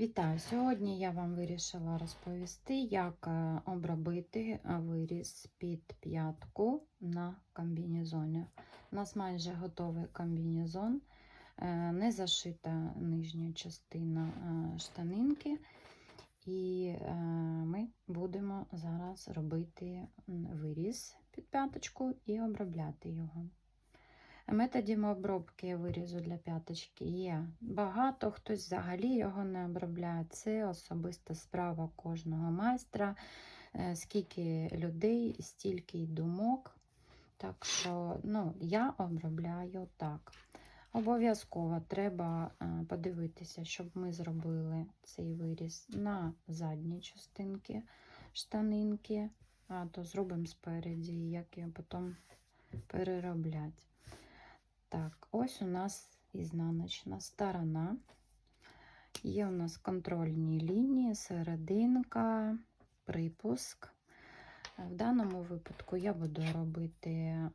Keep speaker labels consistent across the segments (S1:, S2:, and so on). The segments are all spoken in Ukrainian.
S1: Вітаю! Сьогодні я вам вирішила розповісти, як е, обробити е, виріз під п'ятку на комбінезоні. У нас майже готовий комбінезон, е, не зашита нижня частина штанинки, і ми будемо зараз робити виріз під п'яточку і обробляти його. Методів обробки вирізу для п'яточки є багато, хтось взагалі його не обробляє. Це особиста справа кожного майстра. Е, Скільки людей, стільки й думок. Так що ну, я обробляю так. Обов'язково треба е, подивитися, щоб ми зробили цей виріз на задній частинки штанинки, а то зробимо спереді, як його потім переробляти. Так, ось у нас ізнаночна сторона. Є у нас контрольні лінії, серединка, припуск. В даному випадку я буду робити е,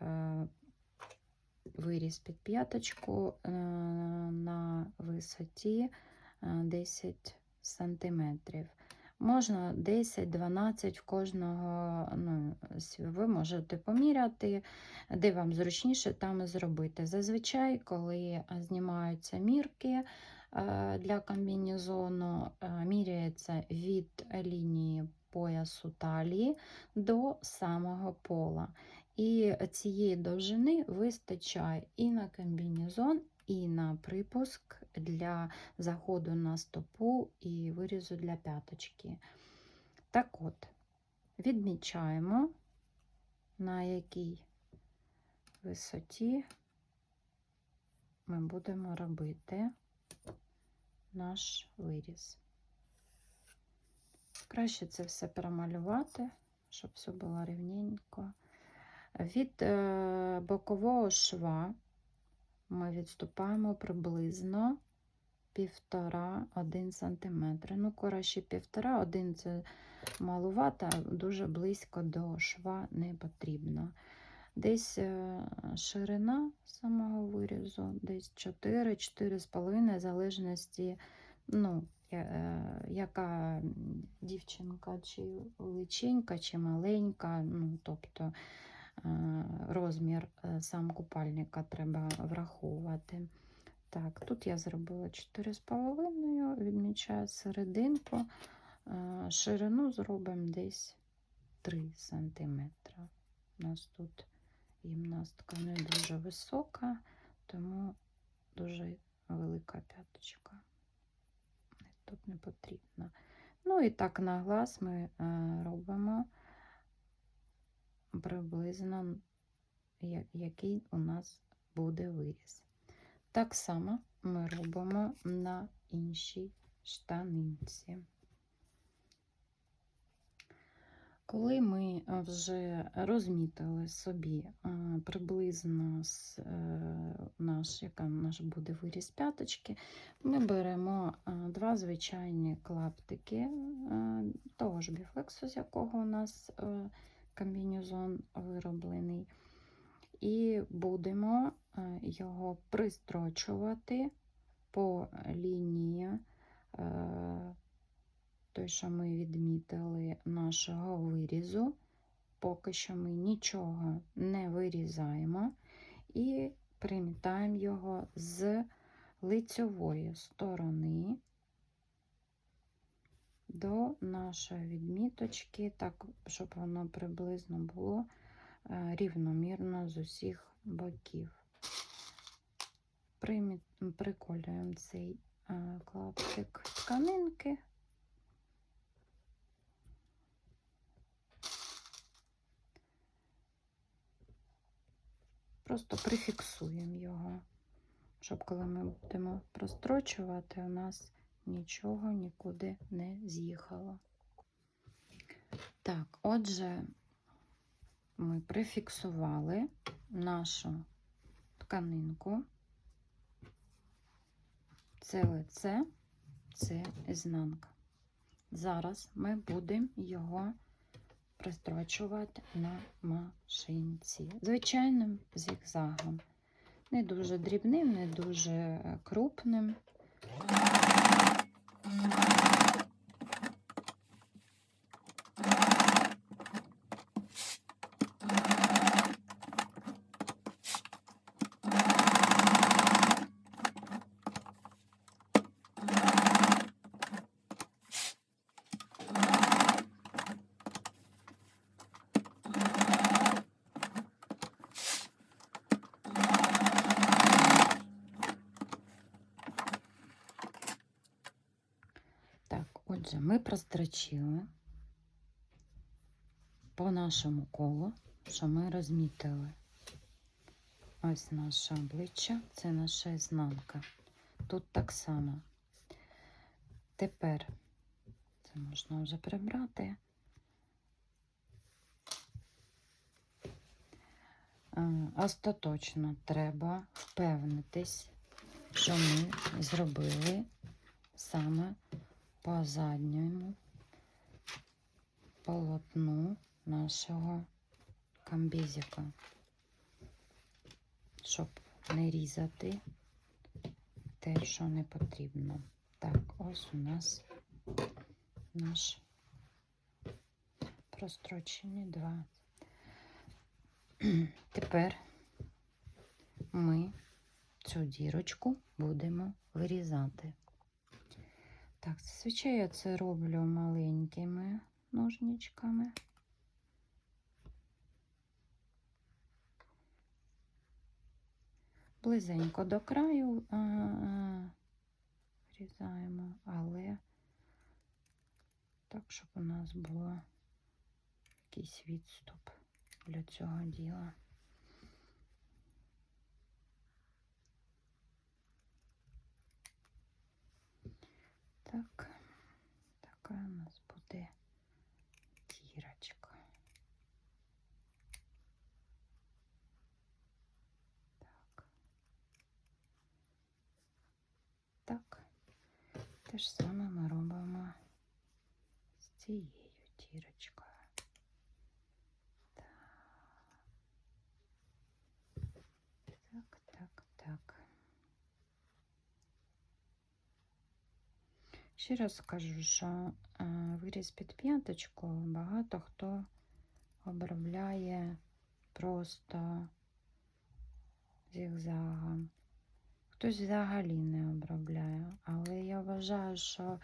S1: е, виріз під п'яточку е, на висоті е, 10 сантиметрів. Можна 10-12 в кожного, ну, ви можете поміряти, де вам зручніше, там і зробити. Зазвичай, коли знімаються мірки е, для комбінезону, е, міряється від лінії поясу талії до самого пола. І цієї довжини вистачає і на комбінезон, і на припуск для заходу на стопу і вирізу для п'яточки. Так от, відмічаємо, на якій висоті ми будемо робити наш виріз. Краще це все промалювати, щоб все було рівненько. Від е, бокового шва ми відступаємо приблизно 1,5-1 см. Ну, краще 1,5-1 це малувато, дуже близько до шва не потрібно. Десь е, ширина самого вирізу, десь 4-4,5, в залежності, ну, е, яка дівчинка, чи величенька, чи маленька, ну, тобто Е, розмір е, сам купальника треба враховувати. Так, тут я зробила 4,5, відмічаю серединку, е, ширину зробимо десь 3 см. У нас тут гімнастка не дуже висока, тому дуже велика п'яточка. Тут не потрібно. Ну і так на глаз ми робимо приблизно який у нас буде виріз. Так само ми робимо на іншій штанинці. Коли ми вже розмітили собі приблизно е, наш, наш буде виріз п'яточки, ми беремо два звичайні клаптики е, того ж біфлексу, з якого у нас е, комбінезон вироблений, і будемо е, його пристрочувати по лінії, е, той, що ми відмітили нашого вирізу. Поки що ми нічого не вирізаємо і примітаємо його з лицьової сторони до нашої відміточки, так, щоб воно приблизно було рівномірно з усіх боків. Приколюємо цей е, клаптик тканинки. Просто прифіксуємо його, щоб коли ми будемо прострочувати, у нас нічого нікуди не з'їхало. Так, отже, ми прифіксували нашу тканинку. Це лице, це ізнанка. Зараз ми будемо його пристрочувати на машинці. Звичайним зігзагом. Не дуже дрібним, не дуже крупним. Так, отже, ми прострочили по нашому колу, що ми розмітили. Ось наше обличчя, це наша ізнанка. Тут так само. Тепер це можна вже прибрати. Е, Остаточно треба впевнитись, що ми зробили саме по задньому полотну нашого камбізика, щоб не різати те, що не потрібно. Так, ось у нас наш прострочені два. Тепер ми цю дірочку будемо вирізати. Так, зазвичай я це роблю маленькими ножничками. Близенько до краю а, а, врізаємо, але так, щоб у нас було якийсь відступ для цього діла. Так, така у нас буде дірочка. Так. Так. Те ж саме ми робимо з цією дірочкою. Так. Так, так, так. Ще раз скажу, що е, виріз під п'яточку багато хто обробляє просто зігзагом. Хтось взагалі не обробляє. Але я вважаю, що е,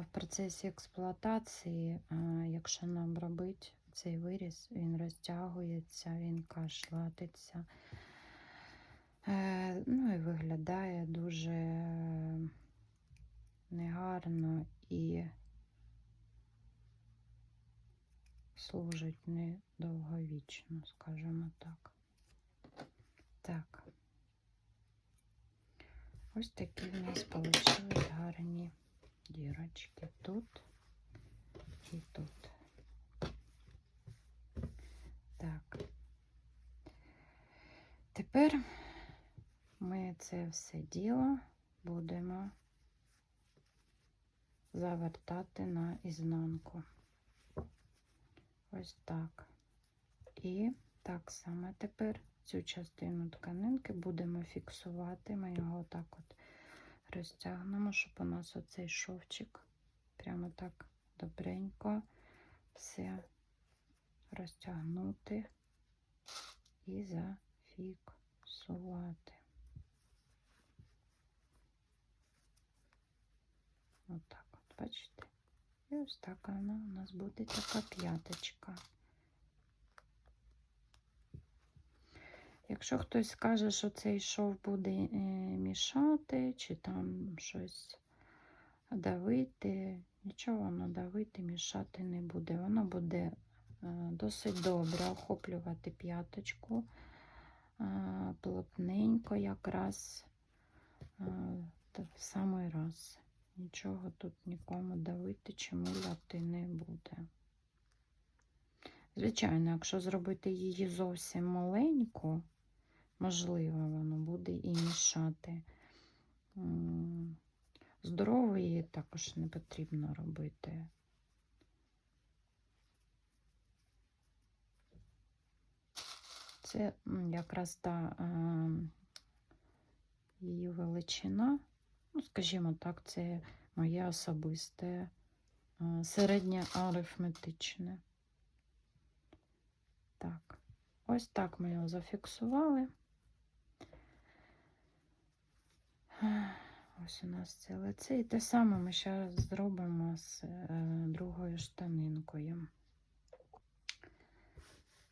S1: в процесі експлуатації, е, якщо не обробити цей виріз, він розтягується, він кашлатиться. Ну і виглядає дуже негарно і служить недовговічно, скажімо так. Так. Ось такі в нас вийшли гарні дірочки тут і тут. Так. Тепер ми це все діло будемо завертати на ізнанку. Ось так. І так само тепер цю частину тканинки будемо фіксувати. Ми його так от розтягнемо, щоб у нас оцей шовчик прямо так добренько все розтягнути і зафіксувати. Отак от, бачите? І ось так вона у нас буде така п'яточка. Якщо хтось скаже, що цей шов буде е, мішати, чи там щось давити, нічого воно давити, мішати не буде. Воно буде е, досить добре охоплювати п'яточку, е, плотненько якраз в самий раз. Нічого тут нікому давити чи муляти не буде. Звичайно, якщо зробити її зовсім маленьку, можливо, воно буде і мішати. Здорову її також не потрібно робити. Це якраз та її величина. Ну, скажімо так, це моє особисте а, середнє арифметичне. Так, ось так ми його зафіксували. Ось у нас це лице. І те саме ми зараз зробимо з е, другою штанинкою.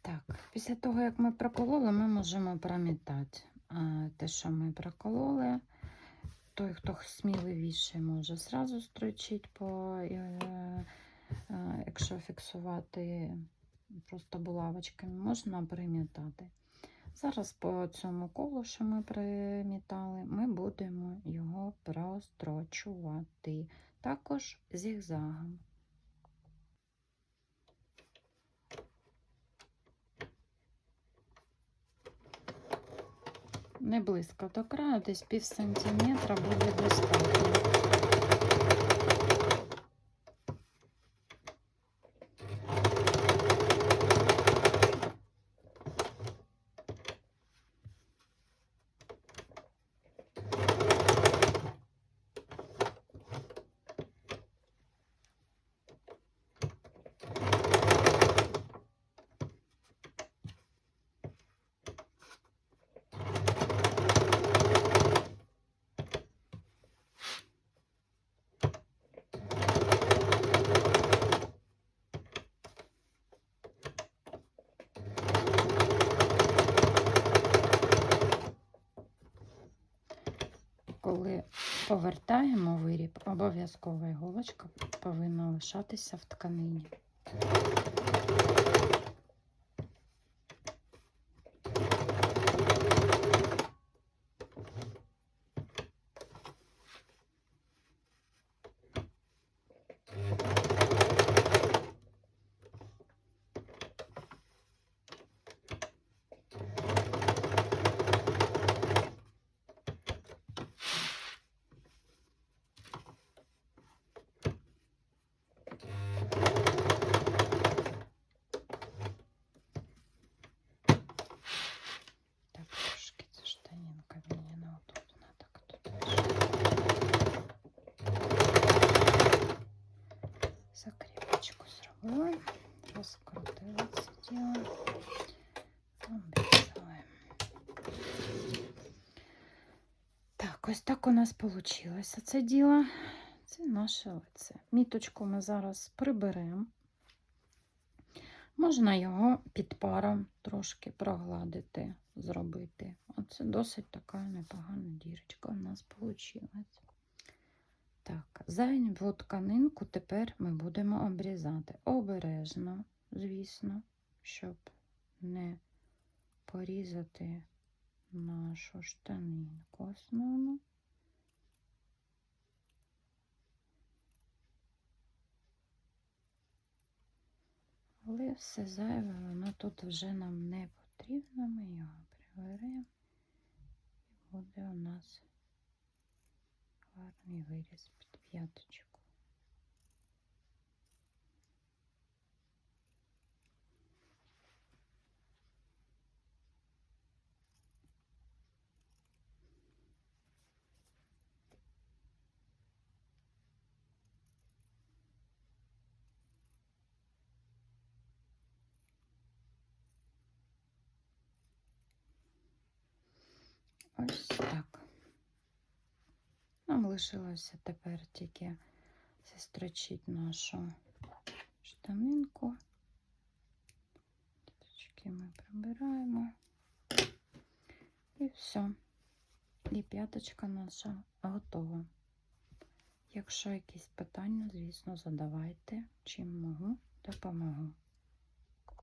S1: Так, після того, як ми прокололи, ми можемо промітати е, те, що ми прокололи. Той, хто сміливіший, може зразу строчити, по, е, е, якщо фіксувати просто булавочками, можна примітати. Зараз по цьому колу, що ми примітали, ми будемо його прострочувати. Також зігзагом. Не близько до краю, десь пів сантиметра буде достатньо. Коли повертаємо виріб, обов'язково іголочка повинна лишатися в тканині. Так, трошки ця штанинка мені неудобна. Так, тут лише. Закріпочку зробила, розкрутила це діло. Так, ось так у нас вийшло це діло. Це наше лице. Міточку ми зараз приберемо. Можна його під паром трошки прогладити, зробити. Оце досить така непогана дірочка у нас вийшла. Так, зайву тканинку тепер ми будемо обрізати. Обережно, звісно, щоб не порізати нашу штанинку основну. Але все зайве, воно тут вже нам не потрібно. Ми його приберемо. І буде у нас гарний виріз під п'яточку. Ось так. Нам лишилося тепер тільки зістрочити нашу штанинку. Діточки ми прибираємо. І все. І п'яточка наша готова. Якщо якісь питання, звісно, задавайте, чим можу, допомогу.